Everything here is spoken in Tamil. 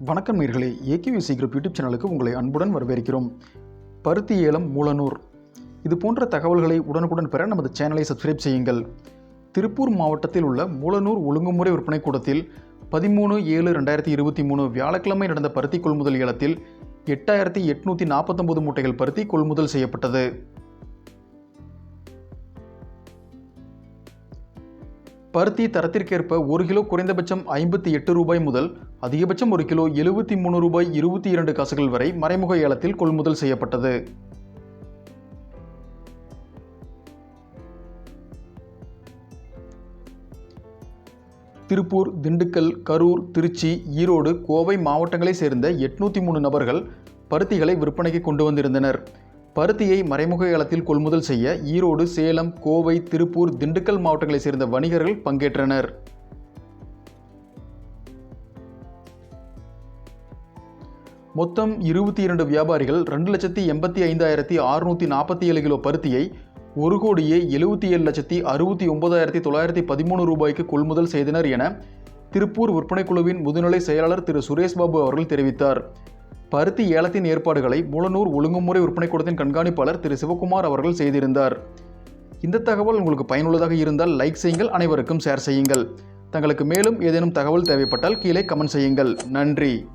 வணக்கம் நேர்களே. ஏகேவிசி குரூப் யூடியூப் சேனலுக்கு உங்களை அன்புடன் வரவேற்கிறோம். பருத்தி ஏலம் மூலனூர். இது போன்ற தகவல்களை உடனுக்குடன் பெற நமது சேனலை சப்ஸ்கிரைப் செய்யுங்கள். திருப்பூர் மாவட்டத்தில் உள்ள மூலனூர் ஒழுங்குமுறை விற்பனை கூடத்தில் பதிமூணு ஏழு ரெண்டாயிரத்தி இருபத்தி மூணு வியாழக்கிழமை நடந்த பருத்தி கொள்முதல் ஏலத்தில் எட்டாயிரத்தி எட்நூற்றி நாற்பத்தொம்பது மூட்டைகள் பருத்தி கொள்முதல் செய்யப்பட்டது. பருத்தி தரத்திற்கேற்ப ஒரு கிலோ குறைந்தபட்சம் ஐம்பத்தி எட்டு ரூபாய் முதல் அதிகபட்சம் ஒரு கிலோ எழுபத்தி மூணு ரூபாய் இருபத்தி இரண்டு காசுகள் வரை மறைமுக ஏலத்தில் கொள்முதல் செய்யப்பட்டது. திருப்பூர் திண்டுக்கல் கரூர் திருச்சி ஈரோடு கோவை மாவட்டங்களைச் சேர்ந்த எட்நூற்றி மூணு நபர்கள் பருத்திகளை விற்பனைக்கு கொண்டு வந்திருந்தனர். பருத்தியை மறைமுக ஏலத்தில் கொள்முதல் செய்ய ஈரோடு சேலம் கோவை திருப்பூர் திண்டுக்கல் மாவட்டங்களைச் சேர்ந்த வணிகர்கள் பங்கேற்றனர். மொத்தம் இருபத்தி இரண்டு வியாபாரிகள் ரெண்டு லட்சத்தி எண்பத்தி ஐந்தாயிரத்தி அறுநூற்றி நாற்பத்தி ஏழு கிலோ பருத்தியை ஒரு கோடியே எழுபத்தி ஏழு லட்சத்தி அறுபத்தி ஒன்பதாயிரத்தி தொள்ளாயிரத்தி பதிமூணு ரூபாய்க்கு கொள்முதல் செய்தனர் என திருப்பூர் விற்பனை குழுவின் முதுநிலை செயலாளர் திரு. சுரேஷ்பாபு அவர்கள் தெரிவித்தார். பருத்தி ஏலத்தின் ஏற்பாடுகளை மூலனூர் ஒழுங்குமுறை விற்பனை கூடத்தின் கண்காணிப்பாளர் திரு சிவகுமார் அவர்கள் செய்திருந்தார். இந்த தகவல் உங்களுக்கு பயனுள்ளதாக இருந்தால் லைக் செய்யுங்கள் அனைவருக்கும் ஷேர் செய்யுங்கள். தங்களுக்கு மேலும் ஏதேனும் தகவல் தேவைப்பட்டால் கீழே கமெண்ட் செய்யுங்கள். நன்றி.